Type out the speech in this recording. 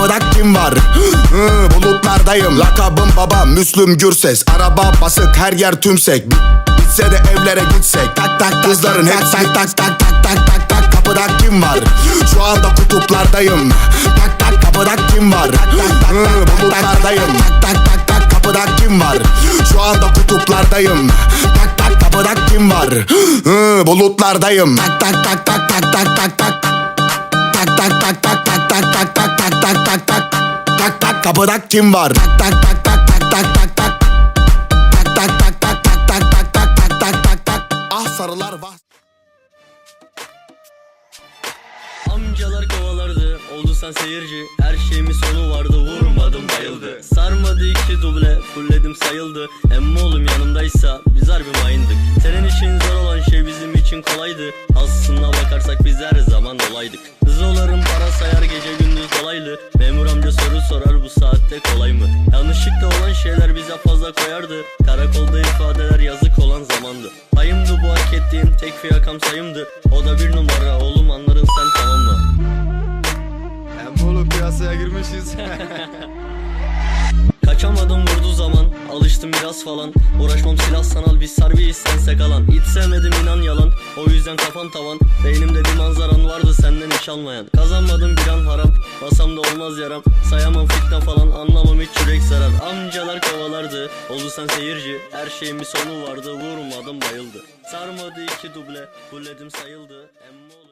kapıda kim var Hı, Bulutlardayım Lakabım baba Müslüm Gürses Araba basık her yer tümsek Bitse de evlere gitsek Tak tak kızların hepsi tak tak tak tak tak tak tak kapıda kim var Şu anda kutuplardayım Tak tak kapıda kim var Hı, Bulutlardayım Tak tak tak tak kapıda kim var Şu anda kutuplardayım Tak tak kapıda kim var Hı, Bulutlardayım Tak tak tak tak tak tak tak tak Tak kapıda kim var Tak tak tak tak tak tak tak tak Tak tak tak tak tak tak tak tak tak tak tak tak Ah sarılar vah Amcalar kovalardı oldu sen seyirci Her şeyimin sonu vardı vurmadım bayıldı Sarmadı iki duble fulledim sayıldı Emmi oğlum yanımdaysa biz harbi mayındık Senin için zor olan şey bizim için kolaydı Aslına bakarsak biz her zaman olaydık Zoların para sayar gece gündüz soru sorar bu saatte kolay mı? Yanlışlıkla olan şeyler bize fazla koyardı Karakolda ifadeler yazık olan zamandı Payımdı bu hak ettiğin tek fiyakam sayımdı O da bir numara oğlum anların sen tamam mı? Emmolu piyasaya girmişiz. Kaçamadım zaman Alıştım biraz falan. Uğraşmam silah sanal biz harbiyiz sense kalan. Hiç sevmedim inan yalan. O yüzden kafam tavan. Beynimde bir manzaran vardı senden hiç almayan. Kazanmadım bir an haram Masamda olmaz yaram. Sayamam fitne falan anlamam hiç yürek zarar. Amcalar kovalardı. Oldu sen seyirci. Her şeyin bir sonu vardı. Vurmadım bayıldı. Sarmadı iki duble. Fulledim sayıldı. Emmoğlu